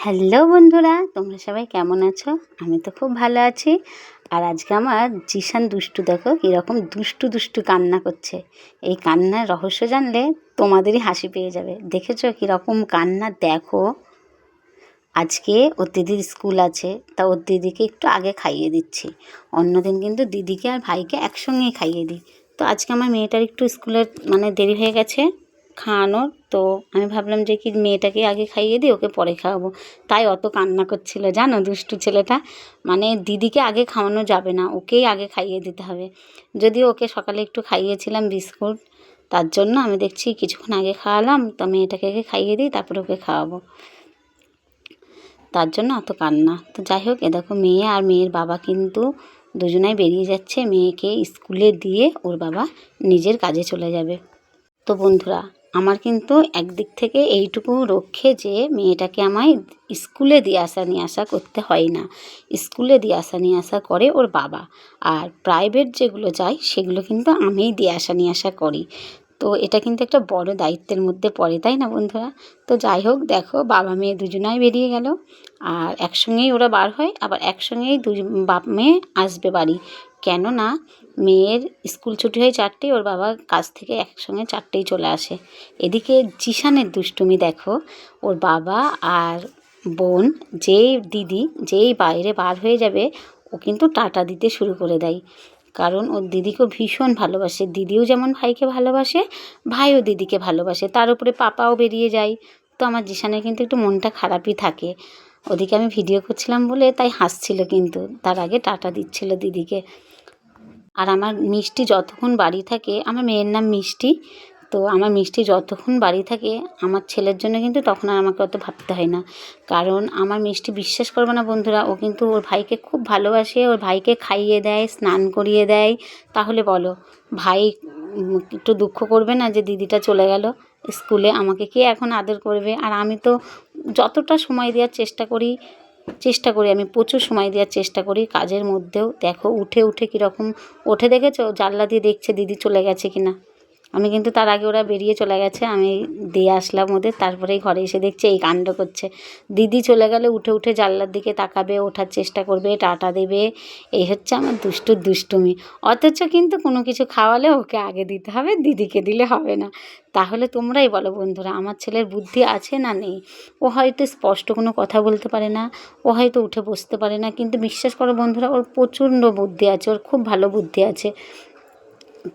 Hello বন্ধুরা, তোমরা সবাই কেমন আছো? আমি তো খুব ভালো আছি। আর আজকে আমার জিশান দুষ্টু, দেখো কীরকম দুষ্টু দুষ্টু কান্না করছে। এই কান্নার রহস্য জানলে তোমাদেরই হাসি পেয়ে যাবে। দেখেছ কীরকম কান্না? দেখো। আজকে ওর দিদির স্কুল আছে, তা ওর দিদিকে একটু আগে খাইয়ে দিচ্ছি। অন্যদিন কিন্তু দিদিকে আর ভাইকে একসঙ্গেই খাইয়ে দিই। তো আজকে আমার মেয়েটার একটু স্কুলের মানে দেরি হয়ে গেছে। খাওয়ানোর। তো আমি ভাবলাম যে কি মেয়েটাকে আগে খাইয়ে দিই, ওকে পরে খাওয়াবো। তাই অত কান্না করছিল, জানো দুষ্টু ছেলেটা? মানে দিদিকে আগে খাওয়ানো যাবে না, ওকেই আগে খাইয়ে দিতে হবে। যদিও ওকে সকালে একটু খাইয়েছিলাম বিস্কুট, তার জন্য আমি দেখছি কিছুক্ষণ আগে খাওয়ালাম, তো মেয়েটাকে আগে খাইয়ে দিই, তারপরে ওকে খাওয়াবো। তার জন্য অত কান্না। তো যাই হোক, এ দেখো মেয়ে আর মেয়ের বাবা কিন্তু দুজনাই বেরিয়ে যাচ্ছে। মেয়েকে স্কুলে দিয়ে ওর বাবা নিজের কাজে চলে যাবে। তো বন্ধুরা আমার কিন্তু একদিক থেকে এইটুকু রক্ষে যে মেয়েটাকে আমায় স্কুলে দিয়ে আসা নিয়ে আসা করতে হয় না। স্কুলে দিয়ে আসা নিয়ে আসা করে ওর বাবা। আর প্রাইভেট যেগুলো যায়, সেগুলো কিন্তু আমিই দিয়ে আসা নিয়ে আসা করি। তো এটা কিন্তু একটা বড় দায়িত্বের মধ্যে পড়ে, তাই না বন্ধুরা? তো যাই হোক, দেখো, বাবা মেয়ে দুজনাই বেরিয়ে গেল। আর একসঙ্গেই ওরা বার হয়, আবার একসঙ্গেই দু বাপ মেয়ে আসবে বাড়ি। কেননা মেয়ের স্কুল ছুটি হয় চারটে, ওর বাবা কাজ থেকে একসঙ্গে চারটেই চলে আসে। এদিকে জিশানের দুষ্টুমি দেখো, ওর বাবা আর বোন যেই দিদি, যেই বাইরে বার হয়ে যাবে, ও কিন্তু টাটা দিতে শুরু করে দেয়। কারণ ওর দিদিকেও ভীষণ ভালোবাসে। দিদিও যেমন ভাইকে ভালোবাসে, ভাইও দিদিকে ভালোবাসে। তার উপরে পাপাও বেরিয়ে যায়। তো আমার জিশানের কিন্তু একটু মনটা খারাপই থাকে। ওদিকে আমি ভিডিও করছিলাম বলে তাই হাসছিল কিন্তু। তার আগে টাটা দিচ্ছিল দিদিকে। আর আমার মিষ্টি যতক্ষণ বাড়ি থাকে, আমার মেয়ের নাম মিষ্টি, তো আমার মিষ্টি যতক্ষণ বাড়ি থাকে, আমার ছেলের জন্য কিন্তু তখন আর আমাকে অত ভাবতে হয় না। কারণ আমার মিষ্টি বিশ্বাস করবে না বন্ধুরা, ও কিন্তু ওর ভাইকে খুব ভালোবাসে, ওর ভাইকে খাইয়ে দেয়, স্নান করিয়ে দেয়। তাহলে বলো, ভাই একটু দুঃখ করবে না যে দিদিটা চলে গেল? স্কুলে আমাকে কে এখন আদর করবে? আর আমি তো যতটা সময় দেওয়ার চেষ্টা করি চেষ্টা করি, আমি প্রচুর সময় দেওয়ার চেষ্টা করি কাজের মধ্যেও। দেখো, উঠে উঠে কীরকম, ওঠে দেখেছ? জানলা দিয়ে দেখছে দিদি চলে গেছে কিনা। আমি কিন্তু তার আগে ওরা বেরিয়ে চলে গেছে, আমি দিয়ে আসলাম ওদের, তারপরেই ঘরে এসে দেখছে এই কাণ্ড করছে। দিদি চলে গেলে উঠে উঠে জানলার দিকে তাকাবে, ওঠার চেষ্টা করবে, টাটা দেবে, এই হচ্ছে আমার দুষ্টুর দুষ্টুমি। অথচ কিন্তু কোনো কিছু খাওয়ালে ওকে আগে দিতে হবে, দিদিকে দিলে হবে না। তাহলে তোমরাই বলো বন্ধুরা, আমার ছেলের বুদ্ধি আছে না নেই? ও হয়তো স্পষ্ট কোনো কথা বলতে পারে না, ও হয়তো উঠে বসতে পারে না, কিন্তু বিশ্বাস করো বন্ধুরা, ওর প্রচণ্ড বুদ্ধি আছে, ওর খুব ভালো বুদ্ধি আছে।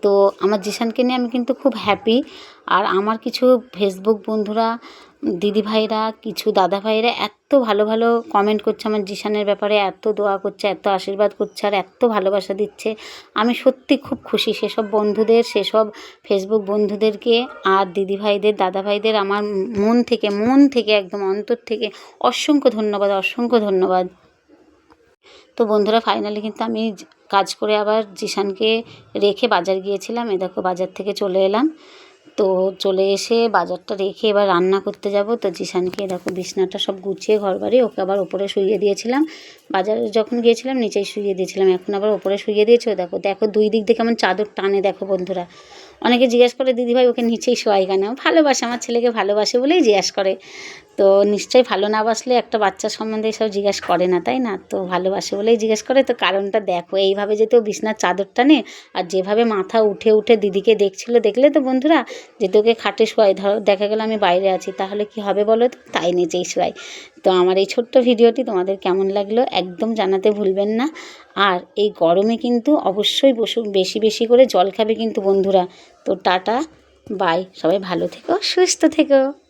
তো আমার জিশানকে নিয়ে আমি কিন্তু খুব হ্যাপি আর আমার কিছু ফেসবুক বন্ধুরা দিদিভাইরা কিছু দাদাভাইরা এত ভালো ভালো কমেন্ট করছে আমার জিশানের ব্যাপারে, এত দোয়া করছে, এত আশীর্বাদ করছে আর এত ভালোবাসা দিচ্ছে। আমি সত্যি খুব খুশি সেসব বন্ধুদের, সেসব ফেসবুক বন্ধুদেরকে আর দিদিভাইদের দাদাভাইদের আমার মন থেকে মন থেকে একদম অন্তর থেকে অসংখ্য ধন্যবাদ অসংখ্য ধন্যবাদ। তো বন্ধুরা ফাইনালি কিন্তু আমি কাজ করে আবার জিশানকে রেখে বাজার গিয়েছিলাম। এ দেখো বাজার থেকে চলে এলাম। তো চলে এসে বাজারটা রেখে এবার রান্না করতে যাব। তো জিশানকে দেখো বিছনাটা সব গুছিয়ে ঘর বাড়ি ওকে আবার ওপরে শুইয়ে দিয়েছিলাম। বাজারে যখন গিয়েছিলাম নিচেই শুইয়ে দিয়েছিলাম। এখন আবার ওপরে শুইয়ে দিয়েছে। দেখো দেখো দুই দিক থেকে আমার চাদর টানে, দেখো বন্ধুরা। অনেকে জিজ্ঞেস করে, দিদিভাই, ওকে নিচেই শোয়াই কেন? ভালোবাসে, আমার ছেলেকে ভালোবাসে বলেই জিজ্ঞেস করে। তো নিশ্চয়ই ভালো না বাসলে একটা বাচ্চার সম্বন্ধে এসব জিজ্ঞেস করে না, তাই না? তো ভালোবাসে বলেই জিজ্ঞেস করে। তো কারণটা দেখো, এইভাবে যেতে ও বিছনার চাদরটা নে, আর যেভাবে মাথা উঠে উঠে দিদিকে দেখছিল, দেখলে তো বন্ধুরা, যে তোকে খাটে শোয়াই, ধরো, দেখা গেলো আমি বাইরে আছি, তাহলে কি হবে বলো তো? তাই নিচেই শোয়াই। তো আমার এই ছোট্ট ভিডিওটি তোমাদের কেমন লাগল একদম জানাতে ভুলবেন না। আর এই গরমে কিন্তু অবশ্যই বসু, বেশি বেশি করে জল খাবে কিন্তু বন্ধুরা। তো টাটা, বাই, সবাই ভালো থেকো, সুস্থ থেকো।